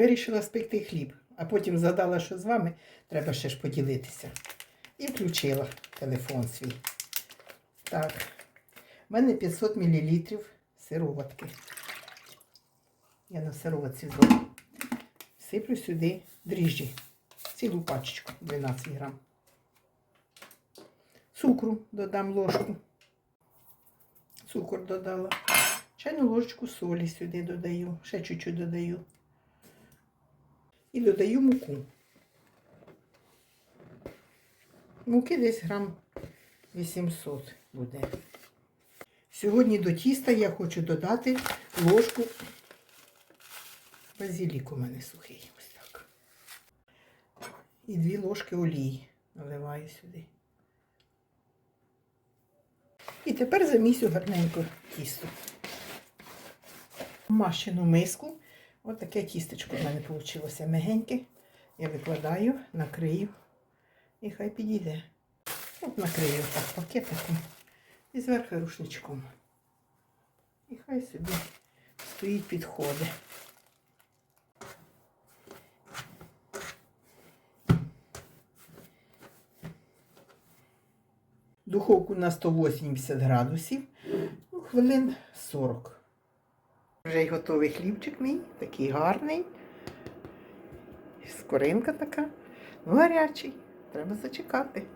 Вирішила спекти хліб, а потім згадала, що з вами треба ще ж поділитися. І включила телефон свій. Так, в мене 500 мл сироватки. Я на сироватці зроблю. Сиплю сюди дріжджі. Цілу пачечку 12 грам. Цукру додам ложку. Цукор додала. Чайну ложечку солі сюди додаю. Ще чуть-чуть додаю. І додаю муку. Муки десь грам 800 буде. Сьогодні до тіста я хочу додати ложку базилік у мене сухий. Ось так. І дві ложки олії наливаю сюди. І тепер замісю гарненько тісто. Мащену миску. Ось таке тістечко в мене вийшло мягеньке. Я викладаю, накрию і хай підійде. От накрию так пакетиком і зверху рушничком. І хай собі стоїть підходи. Духовку на 180 градусів, ну, хвилин 40. Вже й готовий хлібчик мій, такий гарний. Скоринка така, ну, гарячий. Треба зачекати.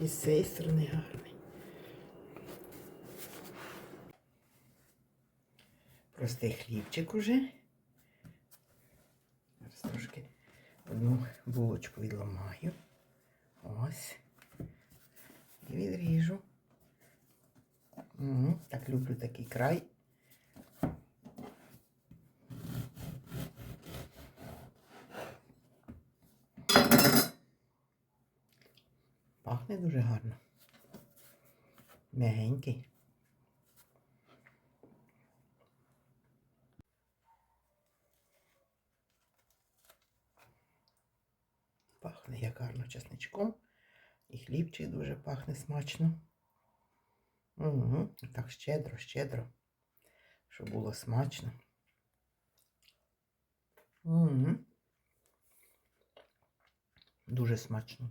І з цієї сторони гарний. Простий хлібчик уже. Зараз трошки одну булочку відламаю. Ось. І відріжу. Так люблю такий край. Пахне дуже гарно. Мягенький. Пахне як гарно чесничком. І хлібчик дуже пахне смачно. Угу. Так щедро, щедро, щоб було смачно. Угу. Дуже смачно.